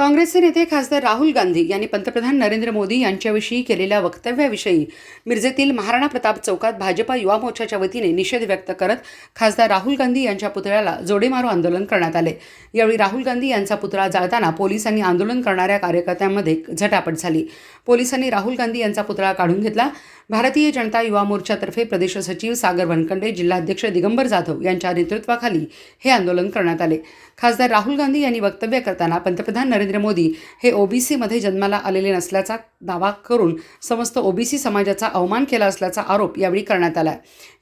काँग्रेसचे नेते खासदार राहुल गांधी यांनी पंतप्रधान नरेंद्र मोदी यांच्याविषयी केलेल्या वक्तव्याविषयी मिरजेतील महाराणा प्रताप चौकात भाजपा युवा मोर्चाच्या वतीने निषेध व्यक्त करत खासदार राहुल गांधी यांच्या पुतळ्याला जोडेमारो आंदोलन करण्यात आले. यावेळी राहुल गांधी यांचा पुतळा जाळताना पोलिसांनी आंदोलन करणाऱ्या कार्यकर्त्यांमध्ये झटापट झाली. पोलिसांनी राहुल गांधी यांचा पुतळा काढून घेतला. भारतीय जनता युवा मोर्चातर्फे प्रदेश सचिव सागर वनकंडे जिल्हाध्यक्ष दिगंबर जाधव यांच्या नेतृत्वाखाली हे आंदोलन करण्यात आले. खासदार राहुल गांधी यांनी वक्तव्य करताना पंतप्रधान नरेंद्र नरेंद्र मोदी हे ओबीसीमध्ये जन्माला आलेले नसल्याचा दावा करून समस्त ओबीसी समाजाचा अवमान केला असल्याचा आरोप यावेळी करण्यात आला.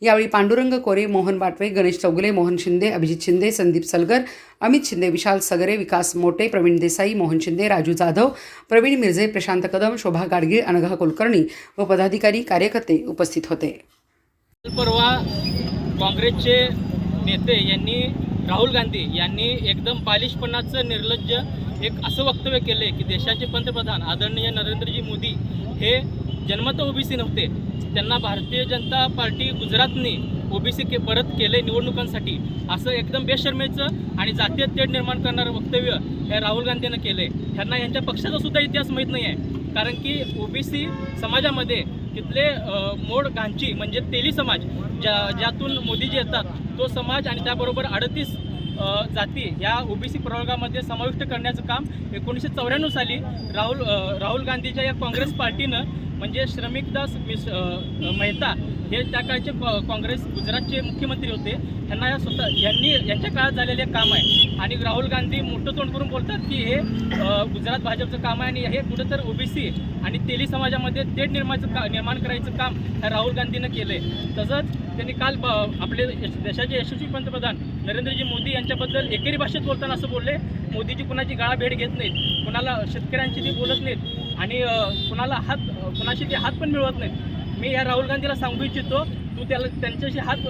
यावेळी पांडुरंग कोरे मोहन बाटवे गणेश चौगुले मोहन शिंदे अभिजित शिंदे संदीप सलगर अमित शिंदे विशाल सगरे विकास मोटे प्रवीण देसाई मोहन शिंदे राजू जाधव प्रवीण मिरजे प्रशांत कदम शोभा गाडगीळ अनघा कुलकर्णी व पदाधिकारी कार्यकर्ते उपस्थित होते. परवा काँग्रेसचे नेते यांनी राहुल गांधी यांनी एकदम बालिशपणाचं निर्लज्ज एक असं वक्तव्य केले की देशाचे पंतप्रधान आदरणीय नरेंद्रजी मोदी हे जन्मत ओबीसी नव्हते. त्यांना भारतीय जनता पार्टी गुजरातने ओबीसी के परत केले निवडणुकांसाठी. असं एकदम बेशर्मेचं आणि जातीय तेढ निर्माण करणारं वक्तव्य हे राहुल गांधीनं केले ह्यांना यांच्या पक्षाचा सुद्धा इतिहास माहीत नाही आहे कारण की ओबीसी समाजामध्ये तिथले मोड गांची म्हणजे तेली समाज ज्या ज्यातून मोदीजी येतात तो समाज आणि त्याबरोबर अडतीस जाती या ओबीसी प्रवर्गामध्ये समाविष्ट करण्याचं काम एकोणीसशे चौऱ्याण्णव साली राहुल राहुल गांधीच्या या काँग्रेस पार्टीनं म्हणजे श्रमिकदास मिस मेहता हे त्या काळचे कॉ- काँग्रेस गुजरातचे मुख्यमंत्री होते. त्यांना या स्वतः यांनी यांच्या काळात झालेले काम आहे. आणि राहुल गांधी मोठं तोंड करून बोलतात की हे गुजरात भाजपचं काम आहे आणि हे कुठंतर ओबीसी आणि तेली समाजामध्ये तेढ निर्माचं का निर्माण करायचं काम ह्या राहुल गांधीनं केलं आहे तसंच त्यांनी काल ब आपले यश- देशाचे यशस्वी पंतप्रधान नरेंद्रजी मोदी यांच्याबद्दल एकेरी भाषेत बोलताना असं बोलले मोदीजी कुणाची गाळा भेट घेत नाहीत कुणाला शेतकऱ्यांशी ती बोलत नाहीत आणि कुणाला हात कुणाशी ते हात पण मिळवत नाहीत. मी या राहुल गांधीला सांगू इच्छितो तू त्याला त्यांच्याशी हात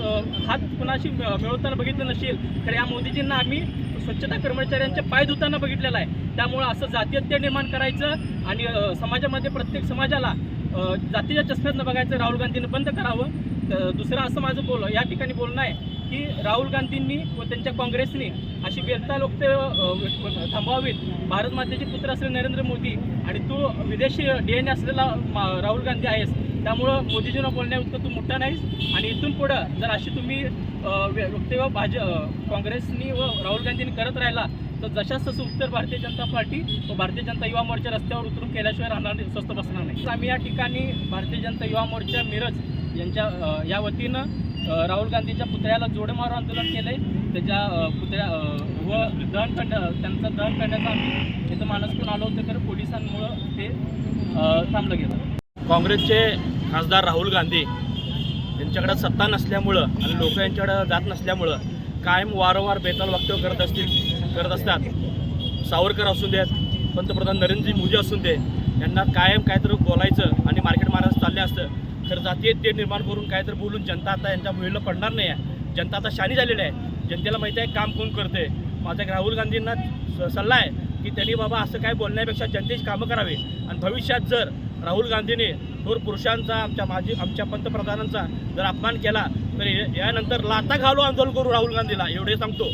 हात कुणाशी मिळवताना बघितलं नसेल तर या मोदीजींना आम्ही स्वच्छता कर्मचाऱ्यांचे पाय धुताना बघितलेला आहे. त्यामुळं असं जातीयत्य निर्माण करायचं आणि समाजामध्ये प्रत्येक समाजाला जातीच्या चष्म्यातनं बघायचं राहुल गांधीनं बंद करावं. दुसरं असं माझं बोल या ठिकाणी बोलणं आहे की राहुल गांधींनी व त्यांच्या काँग्रेसनी अशी व्यर्था लोक थांबवावीत. भारत मातेचे पुत्र असलेले नरेंद्र मोदी आणि तू विदेशी डी एन ए असलेला मा- राहुल गांधी आहेस. त्यामुळं मोदीजींना बोलण्याइतकं तू मोठा नाहीस आणि इथून पुढं जर अशी तुम्ही वक्तव्य भाज काँग्रेसनी व राहुल गांधींनी करत राहिला तर जशाच तसं उत्तर भारतीय जनता पार्टी व भारतीय जनता युवा मोर्चा रस्त्यावर उतरून केल्याशिवाय राहणार नाही, स्वस्त बसणार नाही. तर आम्ही या ठिकाणी भारतीय जनता युवा मोर्चा मिरज यांच्या या वतीनं राहुल गांधीच्या पुतळ्याला जोडमारो आंदोलन केलं आहे त्याच्या पुतळ्या व दहन करण्या त्यांचं दहन करण्याचं आम्ही इथं मानस करून आलो होतो तर पोलिसांमुळं ते थांबलं गेलं. काँग्रेसचे खासदार राहुल गांधी यांच्याकडे सत्ता नसल्यामुळं आणि लोक यांच्याकडं जात नसल्यामुळं कायम वारंवार बेताल वक्तव्य करत असतील करत असतात. सावरकर असू देत पंतप्रधान नरेंद्र मोदी असून दे यांना कायम काहीतरी बोलायचं आणि मार्केट मारायचं चाललं असतं तर जातीय ते निर्माण करून काहीतरी बोलून जनता आता यांच्या मुलीला पडणार नाही आहे. जनता आता शानी झालेली आहे. जनतेला माहिती आहे काम कोण करते माझा एक राहुल गांधींना स- सल्ला आहे की त्यांनी बाबा असं काय बोलण्यापेक्षा जनतेची कामं करावी. आणि भविष्यात जर राहुल गांधीने थोर पुरुषांचा आमच्या माजी आमच्या पंतप्रधानांचा जर अपमान केला तर यानंतर लाता घालू आंदोलन करू राहुल गांधीला. एवढे सांगतो.